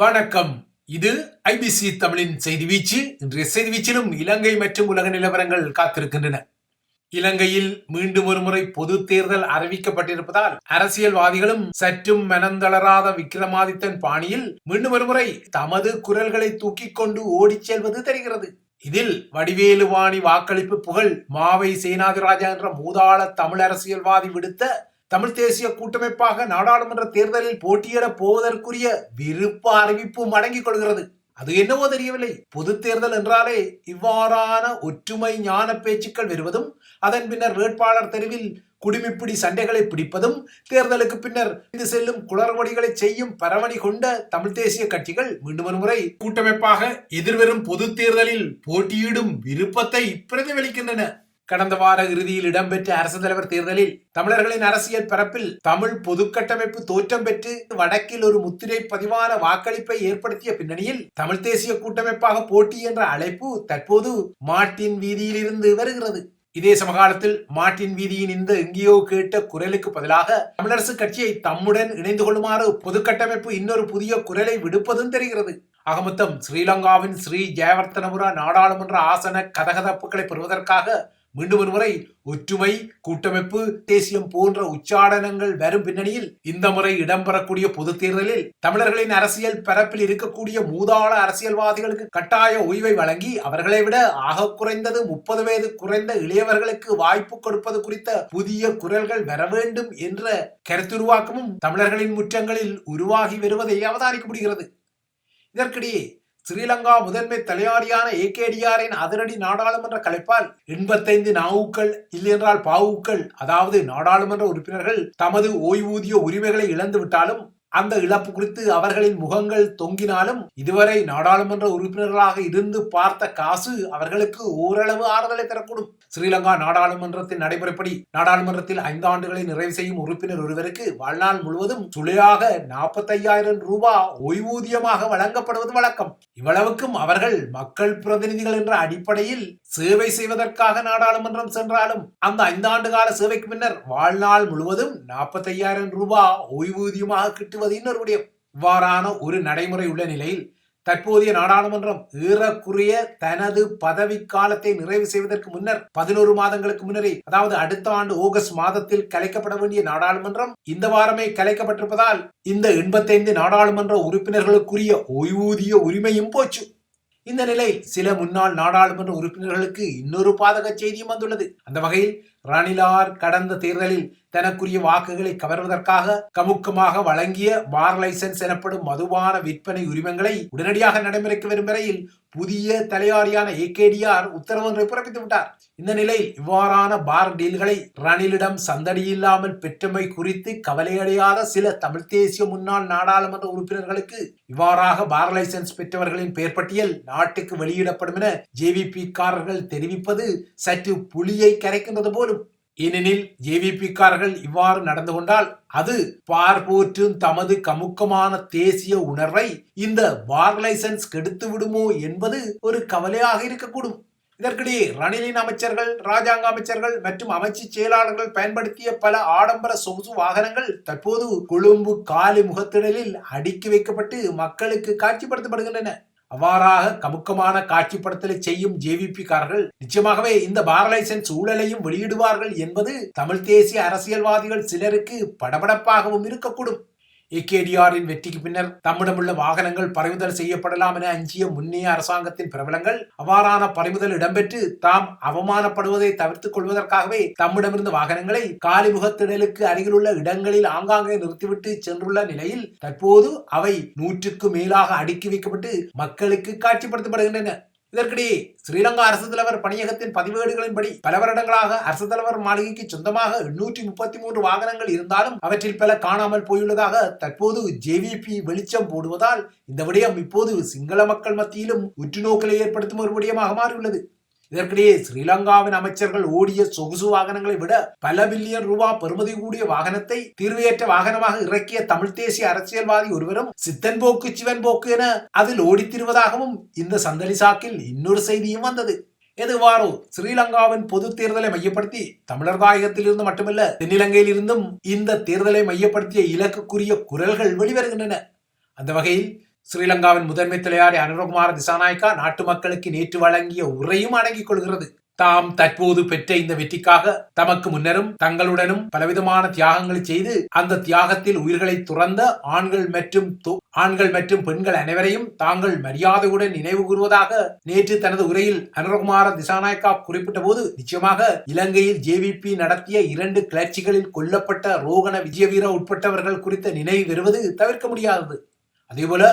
வணக்கம். இது ஐபிசி தமிழின் செய்தி வீச்சு. இன்றைய செய்தி வீச்சிலும் இலங்கை மற்றும் உலக நிலவரங்கள் காத்திருக்கின்றன. இலங்கையில் மீண்டும் ஒருமுறை பொது தேர்தல் அறிவிக்கப்பட்டிருப்பதால் அரசியல்வாதிகளும் சற்றும் மனந்தளராத விக்ரமாதித்தன் பாணியில் மீண்டும் ஒருமுறை தமது குரல்களை தூக்கி கொண்டு ஓடிச் செல்வது தெரிகிறது. இதில் வடிவேலுவாணி வாக்களிப்பு புகழ் மாவை சேனாதிராஜா என்ற மூதாள தமிழ் அரசியல்வாதி விடுத்த தமிழ் தேசிய கூட்டமைப்பாக நாடாளுமன்ற தேர்தலில் போட்டியிட போவதற்குரிய விருப்ப அறிவிப்பும் அடங்கிக் கொள்கிறது. அது என்னவோ தெரியவில்லை. பொது தேர்தல் என்றாலே இவ்வாறான ஒற்றுமை ஞான பேச்சுக்கள் வருவதும் அதன் பின்னர் வேட்பாளர் தெருவில் குடிமிப்பிடி சண்டைகளை பிடிப்பதும் தேர்தலுக்கு பின்னர் இது செல்லும் குளறுபடிகளை செய்யும் பரவணி கொண்ட தமிழ் தேசிய கட்சிகள் மீண்டும் ஒரு முறை கூட்டமைப்பாக எதிர்வரும் பொது தேர்தலில் போட்டியிடும் விருப்பத்தை பிரதிபலிக்கின்றன. கடந்த வார இறுதியில் இடம்பெற்ற அரசு தலைவர் தேர்தலில் தமிழர்களின் அரசியல் பரப்பில் தமிழ் பொதுக்கட்டமைப்பு தோற்றம் பெற்று வடக்கில் ஒரு முத்திரை பதிவான வாக்களிப்பை ஏற்படுத்திய பின்னணியில் தமிழ் தேசிய கூட்டமைப்பாக போட்டி என்ற அழைப்பு தற்போது மாட்டின் வீதியிலிருந்து வருகிறது. இதே சமகாலத்தில் மாட்டின் வீதியின் இந்த எங்கேயோ கேட்ட குரலுக்கு பதிலாக தமிழரசு கட்சியை தம்முடன் இணைந்து கொள்ளுமாறு பொதுக்கட்டமைப்பு இன்னொரு புதிய குரலை விடுப்பதும் தெரிகிறது. அகமொத்தம் ஸ்ரீலங்காவின் ஸ்ரீ ஜெயவர்த்தனபுரா நாடாளுமன்ற ஆசன கதகதப்புகளை பெறுவதற்காக மீண்டும் ஒருமுறை ஒற்றுமை கூட்டமைப்பு தேசியம் போன்ற உச்சாடனங்கள் வரும் பின்னணியில் இந்த முறை இடம்பெறக்கூடிய பொது தேர்தலில் தமிழர்களின் அரசியல் பரப்பில் இருக்கக்கூடிய மூதாள அரசியல்வாதிகளுக்கு கட்டாய ஓய்வை வழங்கி அவர்களை விட ஆக குறைந்தது முப்பது வயது குறைந்த இளையவர்களுக்கு வாய்ப்பு கொடுப்பது குறித்த புதிய குரல்கள் வர வேண்டும் என்ற கருத்துருவாக்கமும் தமிழர்களின் முற்றங்களில் உருவாகி வருவதை அவதானிக்க முடிகிறது இதற்கிடையே ஸ்ரீலங்கா முதன்மை தலையாரியான ஏகேடிஆரின் அதிரடி நாடாளுமன்ற கலைப்பால் எண்பத்தைந்து நாவுக்கள் இல்லையென்றால் பாவுக்கள் அதாவது நாடாளுமன்ற உறுப்பினர்கள் தமது ஓய்வூதிய உரிமைகளை இழந்து விட்டாலும் அந்த இழப்பு குறித்து அவர்களின் முகங்கள் தொங்கினாலும் இதுவரை நாடாளுமன்ற உறுப்பினர்களாக இருந்து பார்த்த காசு அவர்களுக்கு ஓரளவு ஆறுதலை தரக்கூடும். ஸ்ரீலங்கா நாடாளுமன்றத்தின் நடைமுறைப்படி நாடாளுமன்றத்தில் ஐந்து ஆண்டுகளை நிறைவு செய்யும் உறுப்பினர் ஒருவருக்கு வாழ்நாள் முழுவதும் சுளையாக நாற்பத்தையாயிரம் ரூபாய் ஓய்வூதியமாக வழங்கப்படுவது வழக்கம். இவ்வளவுக்கும் அவர்கள் மக்கள் பிரதிநிதிகள் என்ற அடிப்படையில் சேவை செய்வதற்காக நாடாளுமன்றம் சென்றாலும் அந்த ஐந்தாண்டு கால சேவைக்கு பின்னர் வாழ்நாள் முழுவதும் நாற்பத்தையாயிரம் ரூபாய் ஓய்வூதியமாக கிட்டு இன்னொரு விடயம் இவ்வாறான ஒரு நடைமுறை உள்ள நிலையில் தற்போதைய நாடாளுமன்றம் ஏறக்குறைய தனது பதவி காலத்தை நிறைவு செய்வதற்கு முன்னர் பதினோரு மாதங்களுக்கு முன்னரே அதாவது அடுத்த ஆண்டு ஆகஸ்ட் மாதத்தில் கலைக்கப்பட வேண்டிய நாடாளுமன்றம் இந்த வாரமே கலைக்கப்பட்டிருப்பதால் இந்த எண்பத்தைந்து நாடாளுமன்ற உறுப்பினர்களுக்குரிய ஓய்வூதிய உரிமையும் போச்சு. இந்த நிலையில் சில முன்னாள் நாடாளுமன்ற உறுப்பினர்களுக்கு இன்னொரு பாதக செய்தியும் வந்துள்ளது. அந்த வகையில் ரணிலார் கடந்த தேர்தலில் தனக்குரிய வாக்குகளை கவர்வதற்காக கமுக்கமாக வழங்கிய பார் லைசன்ஸ் எனப்படும் மதுபான விற்பனை உரிமங்களை உடனடியாக நடைமுறைக்கு வரும் வரையில் புதிய தலையாரியான ஏகேடிஆர் உத்தரவு ஒன்றை பிறப்பித்து விட்டார். இந்த நிலையில் இவ்வாறான பார் டீல்களை ரணிலிடம் சந்தடியில்லாமல் பெற்றமை குறித்து கவலையடையாத சில தமிழ் தேசிய முன்னாள் நாடாளுமன்ற உறுப்பினர்களுக்கு இவ்வாறாக பார் லைசன்ஸ் பெற்றவர்களின் பெயர் பட்டியல் நாட்டுக்கு வெளியிடப்படும் என ஜேவிபி காரர்கள் தெரிவிப்பது சற்று புலியை கரைக்கின்றது போல் ஏனெனில் ஜேவிபிக்காரர்கள் இவ்வாறு நடந்து கொண்டால் அது பார்ப்போற்றும் தமது கமுக்கமான தேசிய உணர்வை இந்த பார் லைசன்ஸ் கெடுத்து விடுமோ என்பது ஒரு கவலையாக இருக்கக்கூடும். இதற்கிடையே ரணிலின் அமைச்சர்கள் ராஜாங்க அமைச்சர்கள் மற்றும் அமைச்சு செயலாளர்கள் பயன்படுத்திய பல ஆடம்பர சொகுசு வாகனங்கள் தற்போது கொழும்பு காலி முகத்திடலில் அடுக்கி வைக்கப்பட்டு மக்களுக்கு காட்சிப்படுத்தப்படுகின்றன. அவ்வாறாக கமுக்கமான காட்சிப்படுத்தலை செய்யும் ஜேவிபிக்காரர்கள் நிச்சயமாகவே இந்த பாரலைசன் சூழலையும் ஊழலையும் வெளியிடுவார்கள் என்பது தமிழ் தேசிய அரசியல்வாதிகள் சிலருக்கு படபடப்பாகவும் இருக்கக்கூடும். ஏகேடிஆரின் வெற்றிக்கு பின்னர் தம்மிடமுள்ள வாகனங்கள் பறிமுதல் செய்யப்படலாம் என அஞ்சிய முன்னைய அரசாங்கத்தின் பிரபலங்கள் அவ்வாறான பறிமுதல் இடம்பெற்று தாம் அவமானப்படுவதை தவிர்த்துக் கொள்வதற்காகவே தம்மிடமிருந்த வாகனங்களை காலிமுகத்திடலுக்கு அருகிலுள்ள இடங்களில் ஆங்காங்கே நிறுத்திவிட்டு சென்றுள்ள நிலையில் தற்போது அவை நூற்றுக்கு மேலாக அடுக்கி வைக்கப்பட்டு மக்களுக்கு காட்சிப்படுத்தப்படுகின்றன. இதற்கிடையே ஸ்ரீலங்கா அரசு தலைவர் பணியகத்தின் பதிவேடுகளின்படி பல வருடங்களாக அரசு தலைவர் மாளிகைக்கு சொந்தமாக எண்ணூற்றி முப்பத்தி மூன்று வாகனங்கள் இருந்தாலும் அவற்றில் பல காணாமல் போயுள்ளதாக தற்போது ஜேவிபி வெளிச்சம் போடுவதால் இந்த விடயம் இப்போது சிங்கள மக்கள் மத்தியிலும் உற்றுநோக்கலை ஏற்படுத்தும் ஒரு விடயமாக மாறியுள்ளது. இதற்கிடையே ஸ்ரீலங்காவின் அமைச்சர்கள் ஓடிய சொகுசு வாகனங்களை விட பல பில்லியன் ரூபாய் பெறுமதி கூடிய வாகனத்தை தீர்வையற்ற வாகனமாக இறக்கிய தமிழ் தேசிய அரசியல்வாதி ஒருவரும் சித்தன் போக்கு சிவன் போக்கு என அதில் ஓடித்திருவதாகவும் இந்த சந்தலி சாக்கில் இன்னொரு செய்தியும் வந்தது. எதுவாறு ஸ்ரீலங்காவின் பொது தேர்தலை மையப்படுத்தி தமிழர் தாயகத்தில் இருந்து மட்டுமல்ல தென்னிலங்கையில் இருந்தும் இந்த தேர்தலை மையப்படுத்திய இலக்குக்குரிய குரல்கள் வெளிவருகின்றன. அந்த வகையில் ஸ்ரீலங்காவின் முதன்மை தலையாரி அனுரகுமார திசாநாயக்கா நாட்டு மக்களுக்கு நேற்று வழங்கிய உரையும் அடங்கிக் கொள்கிறது. தாம் தற்போது பெற்ற இந்த வெற்றிக்காக தமக்கு முன்னரும் தங்களுடனும் பலவிதமான தியாகங்களை செய்து அந்த தியாகத்தில் உயிர்களை துறந்த ஆண்கள் மற்றும் ஆண்கள் மற்றும் பெண்கள் அனைவரையும் தாங்கள் மரியாதையுடன் நினைவு கூறுவதாக நேற்று தனது உரையில் அனுரகுமார திசாநாயக்கா குறிப்பிட்ட போது நிச்சயமாக இலங்கையில் ஜேவிபி நடத்திய இரண்டு கிளர்ச்சிகளில் கொல்லப்பட்ட ரோகண விஜயவீர உட்பட்டவர்கள் குறித்த நினைவு வருவது தவிர்க்க முடியாதது. அதேபோல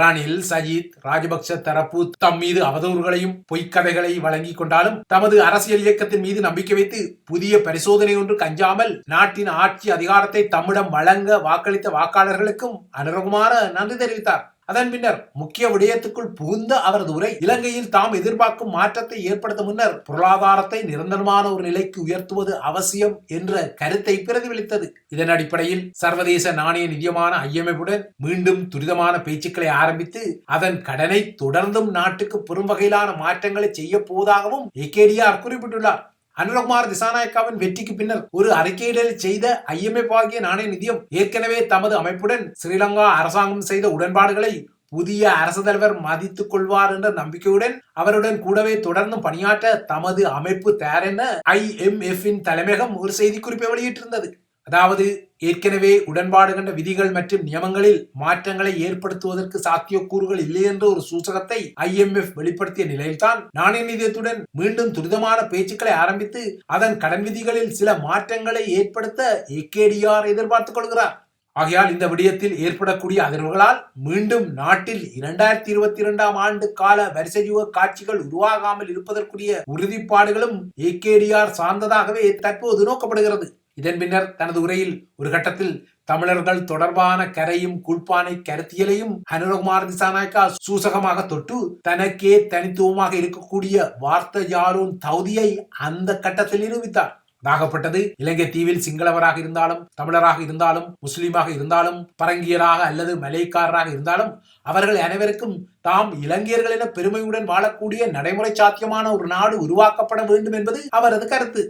ரணில் சஜித் ராஜபக்ச தரப்பு தம் மீது அவதூறுகளையும் பொய்க்கதைகளை வழங்கிக் கொண்டாலும் தமது அரசியல் இயக்கத்தின் மீது நம்பிக்கை வைத்து புதிய பரிசோதனை ஒன்று கஞ்சாமல் நாட்டின் ஆட்சி அதிகாரத்தை தம்மிடம் வழங்க வாக்களித்த வாக்காளர்களுக்கும் அனுரகுமார நன்றி தெரிவித்தார். அதன் பின்னர் முக்கிய விடயத்துக்குள் புகுந்த அவரது உரை இலங்கையில் தாம் எதிர்பார்க்கும் மாற்றத்தை ஏற்படுத்த முன்னர் பொருளாதாரத்தை நிரந்தரமான ஒரு நிலைக்கு உயர்த்துவது அவசியம் என்ற கருத்தை பிரதிபலித்தது. இதன் அடிப்படையில் சர்வதேச நாணய நிதியமான ஐஎம்எஃப் மீண்டும் துரிதமான பேச்சுக்களை ஆரம்பித்து அதன் கடனை தொடர்ந்தும் நாட்டுக்கு பெரும் வகையிலான மாற்றங்களை செய்ய போவதாகவும் ஏகேடிஆர் குறிப்பிட்டுள்ளார். அனுரகுமார் திசாநாயக்காவின் வெற்றிக்கு பின்னர் ஒரு அறிக்கையிடல் செய்த ஐஎம்எஃப் ஆகிய நாணய நிதியம் ஏற்கனவே தமது அமைப்புடன் ஸ்ரீலங்கா அரசாங்கம் செய்த உடன்பாடுகளை புதிய அரசு தலைவர் மதித்துக் கொள்வார் என்ற நம்பிக்கையுடன் அவருடன் கூடவே தொடர்ந்து பணியாற்ற தமது அமைப்பு தயாரென என ஐஎம்எஃப் தலைமையகம் ஒரு செய்திக்குறிப்பை வெளியிட்டிருந்தது. அதாவது ஏற்கனவே உடன்பாடு கண்ட விதிகள் மற்றும் நியமங்களில் மாற்றங்களை ஏற்படுத்துவதற்கு சாத்தியக்கூறுகள் இல்லை என்ற ஒரு சூசகத்தை ஐஎம்எஃப் வெளிப்படுத்திய நிலையில்தான் நாணய நிதியத்துடன் மீண்டும் துரிதமான பேச்சுக்களை ஆரம்பித்து அதன் கடன் விதிகளில் சில மாற்றங்களை ஏற்படுத்த ஏகேடிஆர் எதிர்பார்த்துக் கொள்கிறார். ஆகையால் இந்த விடயத்தில் ஏற்படக்கூடிய அதிர்வுகளால் மீண்டும் நாட்டில் இரண்டாயிரத்தி இருபத்தி இரண்டாம் ஆண்டு கால வரிசையுக காட்சிகள் உருவாகாமல் இருப்பதற்குரிய உறுதிப்பாடுகளும் ஏகேடிஆர் சார்ந்ததாகவே தற்போது நோக்கப்படுகிறது. இதன் பின்னர் தனது உரையில் ஒரு கட்டத்தில் தமிழர்கள் தொடர்பான கரையும் குள்பானை கருத்தியலையும் அனுரகுமார் திசாநாயக்கா சூசகமாக தொட்டு தனக்கே தனித்துவமாக இருக்கக்கூடிய வார்த்தை ஜாலூன் தௌதியை அந்த கட்டத்தில் நிரூபித்தார். நாகப்பட்டது இலங்கை தீவில் சிங்களவராக இருந்தாலும் தமிழராக இருந்தாலும் முஸ்லீமாக இருந்தாலும் பரங்கியராக அல்லது மலைக்காரராக இருந்தாலும் அவர்கள் அனைவருக்கும் தாம் இலங்கையர்கள் என பெருமையுடன் வாழக்கூடிய நடைமுறை சாத்தியமான ஒரு நாடு உருவாக்கப்பட வேண்டும் என்பது அவரது கருத்து.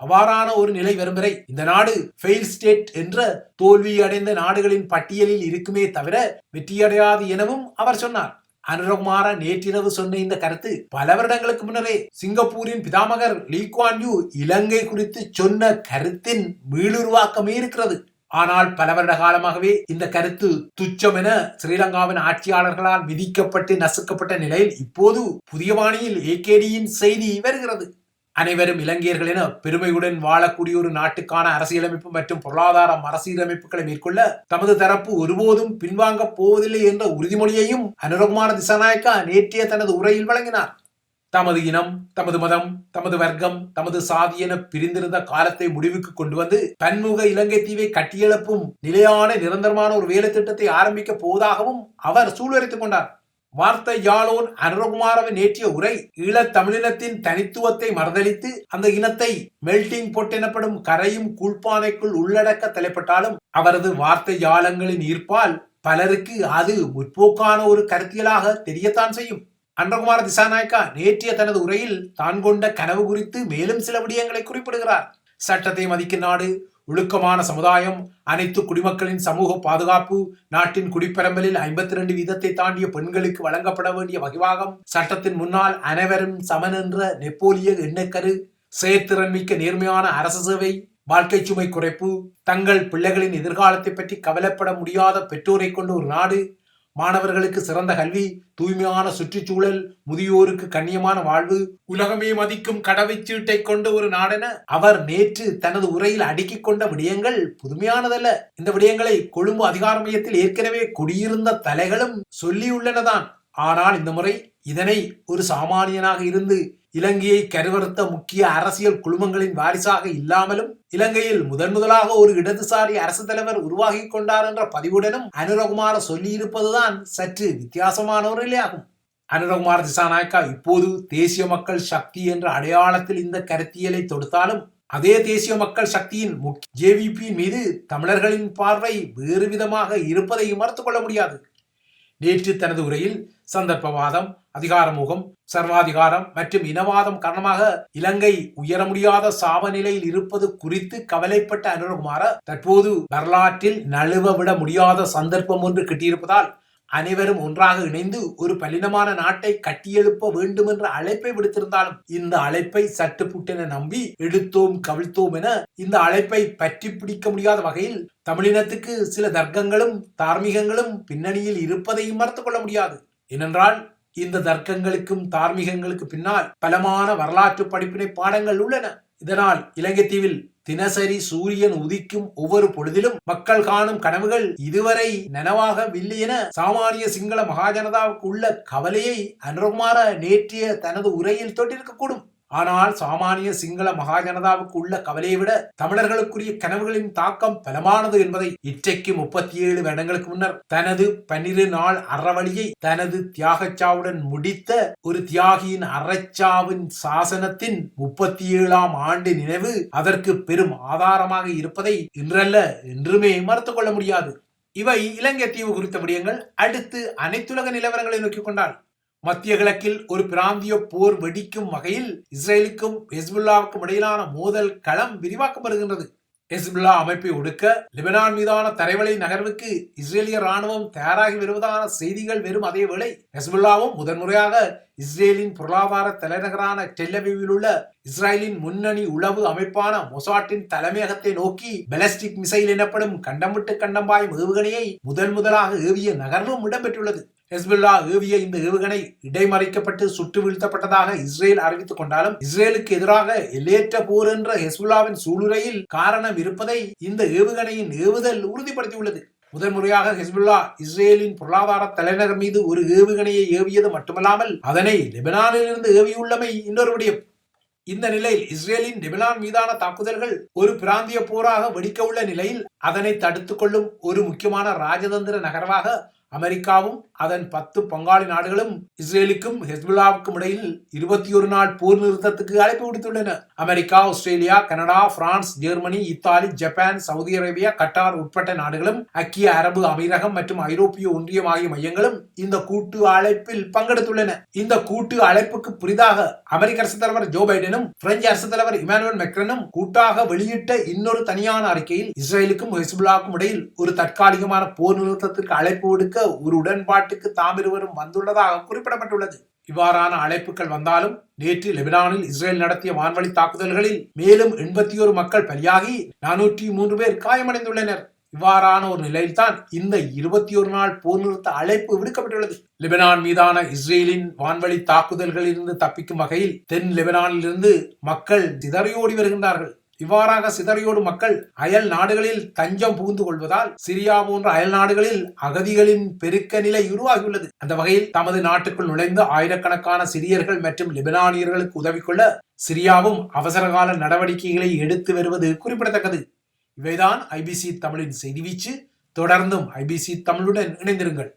அவ்வாறான ஒரு நிலை வரும் வரை இந்த நாடு ஃபெயில் ஸ்டேட் என்ற தோல்வியடைந்த நாடுகளின் பட்டியலில் இருக்குமே தவிர வெற்றியடையாது எனவும் அவர் சொன்னார். அனுரகுமார நேற்றிரவு சொன்ன இந்த கருத்து பல வருடங்களுக்கு முன்னரே சிங்கப்பூரின் பிதாமகர் லீ குவான் யூ இலங்கை குறித்து சொன்ன கருத்தின் மீளுருவாக்கமே இருக்கிறது. ஆனால் பல வருட காலமாகவே இந்த கருத்து துச்சம் என ஸ்ரீலங்காவின் ஆட்சியாளர்களால் விதிக்கப்பட்டு நசுக்கப்பட்ட நிலையில் இப்போது புதிய பாணியில் ஏகேடியின் செய்தி வருகிறது. அனைவரும் இலங்கையர்கள் என பெருமையுடன் வாழக்கூடிய ஒரு நாட்டுக்கான அரசியலமைப்பு மற்றும் பொருளாதார மறுசீரமைப்புகளை மேற்கொள்ள தமது தரப்பு ஒருபோதும் பின்வாங்கப் போவதில்லை என்ற உறுதிமொழியையும் அனுரகுமார திசாநாயக்கா நேற்றைய தனது உரையில் வழங்கினார். தமது இனம் தமது மதம் தமது வர்க்கம் தமது சாதி என பிரிந்திருந்த காலத்தை முடிவுக்கு கொண்டு வந்து பன்முக இலங்கை தீவை கட்டியெழுப்பும் நிலையான நிரந்தரமான ஒரு வேலை திட்டத்தை ஆரம்பிக்க போவதாகவும் அவர் சூழ்வரித்துக் கொண்டார். வார்த்தை யாழோன் அனுரகுமாரவின் ஏற்றிய உரை ஈழத் தமிழினத்தின் தனித்துவத்தை மறுதளித்து அந்த இனத்தை மெல்டிங் பொட் எனப்படும் கரையும் கூழ்ப்பானைக்குள் உள்ளடக்க தலைப்பட்டாலும் அவரது வார்த்தை யாழங்களின் ஈர்ப்பால் பலருக்கு அது முற்போக்கான ஒரு கருத்தியலாக தெரியத்தான் செய்யும். அன்றகுமார திசாநாயக்கா நேற்றைய தனது உரையில் தான் கொண்ட கனவு குறித்து மேலும் சில விடயங்களை குறிப்பிடுகிறார். சட்டத்தை மதிக்கும் நாடு ஒழுக்கமான சமுதாயம் அனைத்து குடிமக்களின் சமூக பாதுகாப்பு நாட்டின் குடிப்பெரம்பலில் ஐம்பத்தி ரெண்டு வீதத்தை தாண்டிய பெண்களுக்கு வழங்கப்பட வேண்டிய வகிவாகம் சட்டத்தின் முன்னால் அனைவரும் சமன் என்ற நெப்போலிய எண்ணக்கரு செயற்திறன் மிக்க நேர்மையான அரசு சேவை வாழ்க்கை சுமை குறைப்பு தங்கள் பிள்ளைகளின் எதிர்காலத்தை பற்றி கவலைப்பட முடியாத பெற்றோரை கொண்ட ஒரு நாடு மாணவர்களுக்கு சிறந்த கல்வி தூய்மையான சுற்றுச்சூழல் முதியோருக்கு கண்ணியமான வாழ்வு உலகமே மதிக்கும் கடவைச்சீட்டை கொண்ட ஒரு நாடென அவர் நேற்று தனது உரையில் அடுக்கிக் கொண்ட விடயங்கள் புதுமையானதல்ல. இந்த விடயங்களை கொழும்பு அதிகார மையத்தில் ஏற்கனவே குடியிருந்த தலைகளும் சொல்லியுள்ளனதான். ஆனால் இந்த முறை இதனை ஒரு சாமானியனாக இருந்து இலங்கையை கருவறுத்த முக்கிய அரசியல் குழுமங்களின் வாரிசாக இல்லாமலும் இலங்கையில் முதன் முதலாக ஒரு இடதுசாரி அரசு தலைவர் உருவாகி கொண்டார் என்ற பதிவுடனும் அனுரகுமார சொல்லியிருப்பதுதான் சற்று வித்தியாசமான ஒரு நிலையாகும் அனுரகுமார் திசாநாயக்கா இப்போது தேசிய மக்கள் சக்தி என்ற அடையாளத்தில் இந்த கருத்தியலை தொடுத்தாலும் அதே தேசிய மக்கள் சக்தியின் ஜேவிபி மீது தமிழர்களின் பார்வை வேறு விதமாக இருப்பதை மறுத்துக் கொள்ள முடியாது. நேற்று தனது உரையில் சந்தர்ப்பவாதம் அதிகாரமுகம் சர்வாதிகாரம் மற்றும் இனவாதம் காரணமாக இலங்கை உயர முடியாத சாபநிலையில் இருப்பது குறித்து கவலைப்பட்ட அனுரகுமார தற்போது வரலாற்றில் நழுவ விட முடியாத சந்தர்ப்பம் ஒன்று கிட்டியிருப்பதால் அனைவரும் ஒன்றாக இணைந்து ஒரு பலினமான நாட்டை கட்டியெழுப்ப வேண்டும் என்ற அழைப்பை விடுத்திருந்தாலும் இந்த அழைப்பை சட்டு புட்டென நம்பி எடுத்தோம் கவிழ்த்தோம் என இந்த அழைப்பை பற்றி பிடிக்க முடியாத வகையில் தமிழினத்துக்கு சில தர்க்கங்களும் தார்மீகங்களும் பின்னணியில் இருப்பதையும் மறுத்துக்கொள்ள முடியாது. ஏனென்றால் இந்த தர்க்கங்களுக்கும் தார்மீகங்களுக்கு பின்னால் பலமான வரலாற்று படிப்பினை பாடங்கள் உள்ளன. இதனால் இலங்கை தீவில் தினசரி சூரியன் உதிக்கும் ஒவ்வொரு பொழுதிலும் மக்கள் காணும் கனவுகள் இதுவரை நனவாகவில்லை என சாமானிய சிங்கள மகாஜனதாவுக்கு உள்ள கவலையை அனுகுமார நேற்றிய தனது உரையில் தொட்டிருக்கக்கூடும். ஆனால் சாமானிய சிங்கள மகாஜனதாவுக்கு உள்ள கவலையை விட தமிழர்களுக்குரிய கனவுகளின் தாக்கம் பலமானது என்பதை இற்றைக்கு முப்பத்தி ஏழு வருடங்களுக்கு முன்னர் தனது பன்னிரு நாள் அறவழியை தனது தியாகச்சாவுடன் முடித்த ஒரு தியாகியின் அறச்சாவின் சாசனத்தின் முப்பத்தி ஏழாம் ஆண்டு நினைவு அதற்கு பெரும் ஆதாரமாக இருப்பதை இன்றல்ல என்றுமே மறுத்துக் கொள்ள முடியாது. இவை இலங்கை தீவு குறித்த விடயங்கள். அடுத்து அனைத்துலக நிலவரங்களை நோக்கிக் கொண்டால் மத்திய கிழக்கில் ஒரு பிராந்திய போர் வெடிக்கும் வகையில் இஸ்ரேலுக்கும் ஹெஸ்புல்லாவுக்கும் இடையிலான மோதல் களம் விரிவாக்கப்படுகின்றது ஹெஸ்புல்லா அமைப்பை ஒடுக்க லெபனான் மீதான தரைவழி நகர்வுக்கு இஸ்ரேலிய ராணுவம் தயாராகி வருவதான செய்திகள் வெறும் அதே வேளை ஹெஸ்புல்லாவும் முதன்முறையாக இஸ்ரேலின் பொருளாதார தலைநகரான டெல்லவிவில் உள்ள இஸ்ரேலின் முன்னணி உளவு அமைப்பான மொசாட்டின் தலைமையகத்தை நோக்கி பெலஸ்டிக் மிசைல் எனப்படும் கண்டம் விட்டு கண்டம் ஏவுகணையை முதல் முதலாக ஏவிய நகர்வும் இடம்பெற்றுள்ளது. ஹெஸ்புல்லா ஏவிய இந்த ஏவுகணை இடைமறைக்கப்பட்டு சுட்டு வீழ்த்தப்பட்டதாக இஸ்ரேல் அறிவித்துக் கொண்டாலும் இஸ்ரேலுக்கு எதிராக எல்லையற்ற போர் என்ற ஹெஸ்புல்லாவின் சூளுரையில் காரணம் இருப்பதை இந்த ஏவுகணையின் ஏவுதல் உறுதிப்படுத்தியுள்ளது. முதன்முறையாக ஹிஸ்புல்லா இஸ்ரேலின் பொருளாதார தலைநகர் மீது ஒரு ஏவுகணையை ஏவியது மட்டுமல்லாமல் அதனை லெபனானில் இருந்து ஏவியுள்ளமை இன்னொரு விடயம். இந்த நிலையில் இஸ்ரேலின் லெபனான் மீதான தாக்குதல்கள் ஒரு பிராந்திய போராக வெடிக்க உள்ள நிலையில் அதனை தடுத்துக்கொள்ளும் ஒரு முக்கியமான ராஜதந்திர நகர்வாக அமெரிக்காவும் அதன் பத்து பங்காளி நாடுகளும் இஸ்ரேலுக்கும் ஹெஸ்புல்லாவுக்கும் இடையில் இருபத்தி ஒரு நாள் போர் நிறுத்தத்துக்கு அழைப்பு விடுத்துள்ளன. America Australia Canada France Germany Italy Japan Saudi Arabia Qatar உட்பட்ட நாடுகளும் ஐக்கிய அரபு அமீரகம் மற்றும் ஐரோப்பிய ஒன்றியம் ஆகிய மையங்களும் இந்த கூட்டு அழைப்பில் பங்கெடுத்துள்ளன. இந்த கூட்டு அழைப்புக்கு புதிதாக அமெரிக்க அரசு தலைவர் ஜோ பைடனும் பிரெஞ்சு அரசு தலைவர் இமானுவல் மெக்ரனும் கூட்டாக வெளியிட்ட இன்னொரு தனியான அறிக்கையில் இஸ்ரேலுக்கும் ஹெஸ்புல்லாவுக்கும் இடையில் ஒரு தற்காலிகமான போர் நிறுத்தத்திற்கு அழைப்பு விடுக்க ஒரு உடன்பாடு மாநாட்டுக்கு தாம் இருவரும் வந்துள்ளதாக குறிப்பிடப்பட்டுள்ளது. இவ்வாறான அழைப்புகள் வந்தாலும் நேற்று லெபனானில் இஸ்ரேல் நடத்திய வான்வழி தாக்குதல்களில் மேலும் எண்பத்தி ஒரு மக்கள் பலியாகி நானூற்றி மூன்று பேர் காயமடைந்துள்ளனர். இவ்வாறான ஒரு நிலையில்தான் இந்த இருபத்தி ஒரு நாள் போர் நிறுத்த அழைப்பு விடுக்கப்பட்டுள்ளது. லெபனான் மீதான இஸ்ரேலின் வான்வழி தாக்குதல்களில் இருந்து தப்பிக்கும் வகையில் தென் லெபனானிலிருந்து மக்கள் சிதறியோடி வருகின்றார்கள். இவ்வாறாக சிதறியோடு மக்கள் அயல் நாடுகளில் தஞ்சம் புகுந்து கொள்வதால் சிரியா போன்ற அயல் நாடுகளில் அகதிகளின் பெருக்க நிலை உருவாகியுள்ளது. அந்த வகையில் தமது நாட்டுக்குள் நுழைந்து ஆயிரக்கணக்கான சிரியர்கள் மற்றும் லெபனானியர்களுக்கு உதவி கொள்ள சிரியாவும் அவசரகால நடவடிக்கைகளை எடுத்து வருவது குறிப்பிடத்தக்கது. இவைதான் ஐபிசி தமிழின் செய்தி வீச்சு. தொடர்ந்தும் ஐபிசி தமிழுடன் இணைந்திருங்கள்.